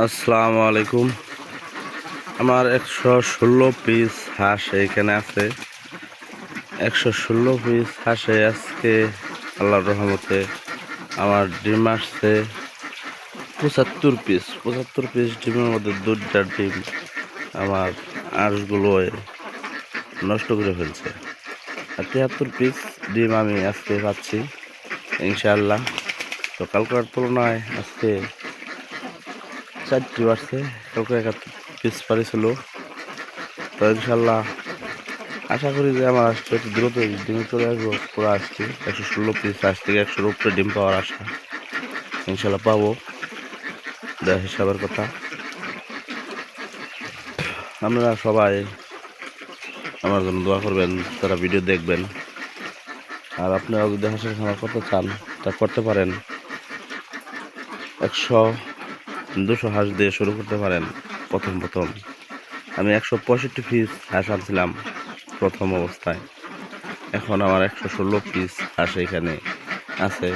আসসালামু আলাইকুম। আমার একশো ষোলো পিস হাঁস এখানে আছে। একশো ষোলো পিস হাঁসে আজকে আল্লাহর রহমতে আমার ডিম আসছে। পঁচাত্তর পিস পঁচাত্তর পিস ডিমের মধ্যে দুটা ডিম আমার হাঁসগুলো নষ্ট করে ফেলছে। আর তিয়াত্তর পিস ডিম আমি আজকে পাচ্ছি, ইনশাআল্লাহ। তো কালকার তুলনায় আজকে চারটি বাড়ছে কালকে একাত্তর পিস পারিছিল তো ইনশাল্লাহ আশা করি যে আমার আসছে একটু দ্রুত ডিমে চলে আসব, পুরো আসছি একশো ষোলো পিস আজ থেকে একশোর উপরে ডিম পাওয়ার আশা। ইনশাল্লাহ পাবো। দেয় হিসাবের কথা। আপনারা সবাই আমার জন্য দোয়া করবেন, তারা ভিডিও দেখবেন। আর আপনারা যদি হাঁসের খামার করতে চান, তা করতে পারেন। একশো দুশো হাঁস দিয়ে শুরু করতে পারেন প্রথম প্রথম। আমি একশো পঁয়ষট্টি পিস হাঁস আনছিলাম প্রথম অবস্থায়। এখন আমার একশো ষোলো পিস হাঁস এখানে আছে।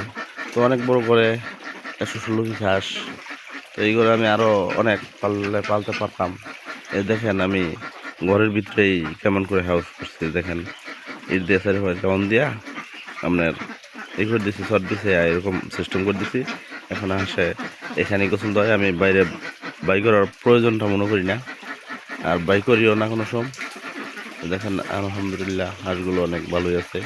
তো অনেক বড় করে একশো ষোলো পিস হাঁস। তো এইগুলো আমি আরও অনেক পাললে পালতে পারতাম। এই দেখেন আমি ঘরের ভিতরেই কেমন করে হাউস করছি, দেখেন। ইট দিয়ে সারি হয় কেমন দিয়া আপনার এই করে দিছি শর্ট দিছে, এরকম সিস্টেম করে দিছি। এখন আসে, এখানে গোসল দেয় আমি বাইরে বাই করার প্রয়োজনটা মনে করি না। আর বাই করিও না কোনো সম দেখেন, আলহামদুলিল্লাহ, হাঁসগুলো অনেক ভালোই আছে।